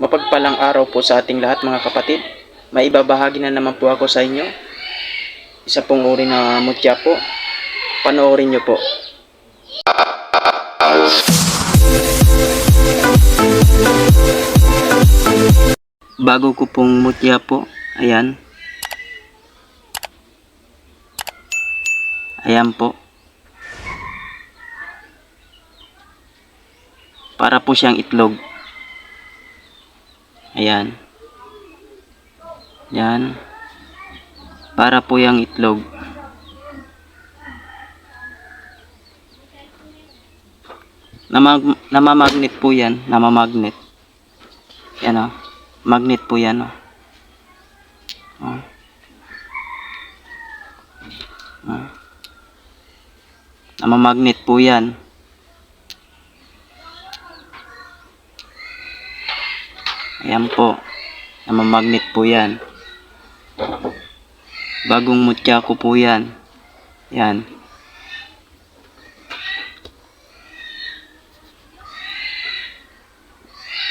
Mapagpalang araw po sa ating lahat mga kapatid. May ibabahagi na naman po ako sa inyo. Isa pong uri na mutya po. Panoorin nyo po. Bago ko pong mutya po, ayan. Ayan po. Para po siyang itlog. Ayan. Yan. Para po yung itlog. Namag namamagnet po yan. Namamagnet. Yan o. Magnet po yan o. Oh. Oh. Namamagnet po yan. Ayan po. Namamagnet po yan. Bagong mutya ko po yan. Yan.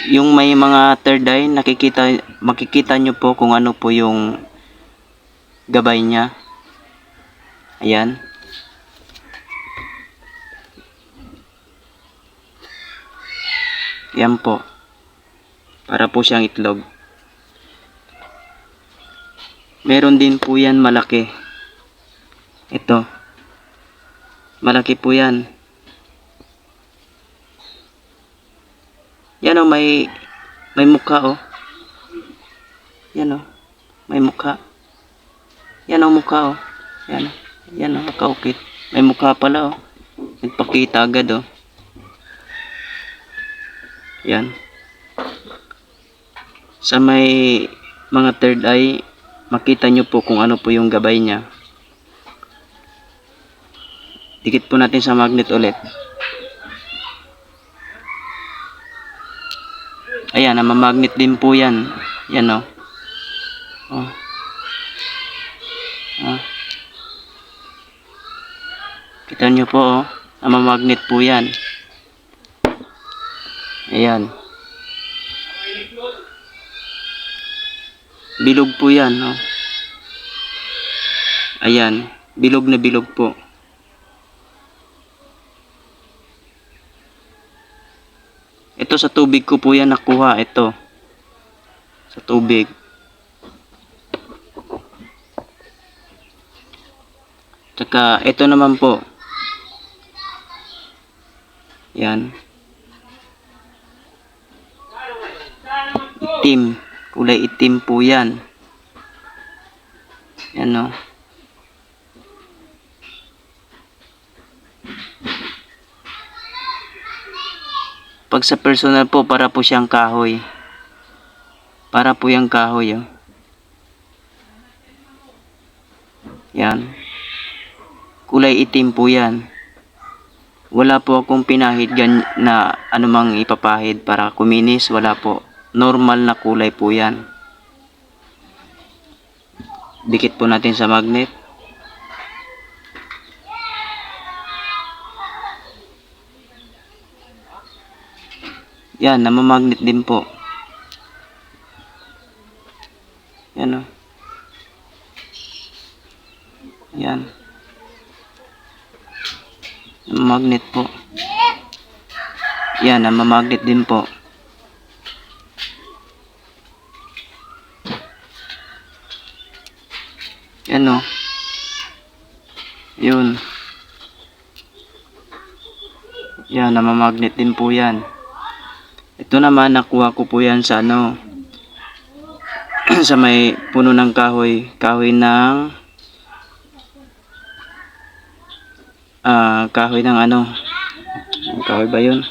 Yung may mga third eye, nakikita, makikita nyo po kung ano po yung gabay niya. Ayan. Yan po. Para po siyang itlog. Meron din po yan malaki. Ito. Malaki po yan. Yan o, may, may mukha o. Yan o, may mukha. Yan o, mukha o. Yan o, yan o, kaukit. May mukha pala o. Nagpakita agad o. Yan. Sa may mga third eye, makita nyo po kung ano po yung gabay niya. Dikit po natin sa magnet ulit. Ayan, namamagnet din po yan. Yan o. Oh. Oh. Kita nyo po oh. Namamagnet po yan. Ayan. Bilog po yan. Oh. Ayan. Bilog na bilog po. Ito sa tubig ko po yan nakuha. Ito. Sa tubig. Tsaka ito naman po. Yan. Itim. Kulay itim po yan. Yan o. Pag sa personal po, para po siyang kahoy. Para po yung kahoy. Oh. Yan. Kulay itim po yan. Wala po akong pinahid gan na anumang ipapahid para kuminis. Wala po. Normal na kulay po yan. Dikit po natin sa magnet. Yan, namamagnet din po. Yan o. Yan. Namamagnet po. Yan, namamagnet din po. Yan o. Yun. Yan, namamagnet din po yan. Ito naman, nakuha ko po yan sa ano, sa may puno ng kahoy, kahoy ng, ah, kahoy ng ano, kahoy ba yun?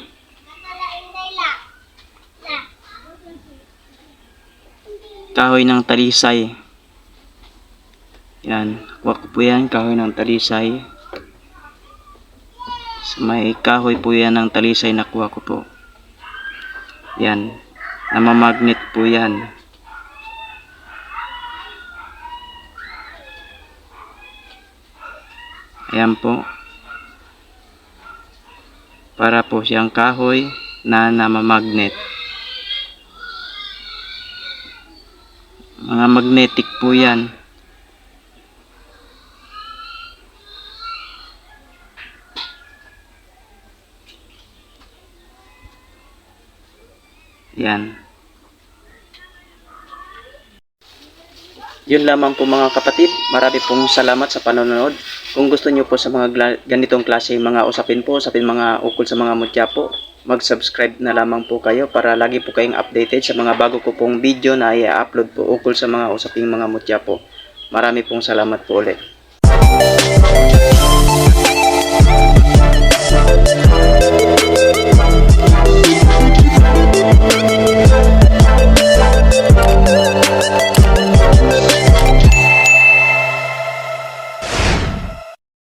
Kahoy ng talisay. Yan, kuha ko po yan, kahoy ng talisay. Sa may kahoy po yan ng talisay nakuha ko po. Yan. Namamagnet po yan. Ayan po. Para po siyang kahoy na namamagnet. Mga magnetic po yan. Yan. Yun lamang po mga kapatid. Marami pong salamat sa panonood. Kung gusto nyo po sa mga ganitong klase mga usapin po, usapin mga ukol sa mga mutya po, mag-subscribe na lamang po kayo para lagi po kayong updated sa mga bago ko pong video na i-upload po ukol sa mga usaping mga mutya po. Marami pong salamat po ulit.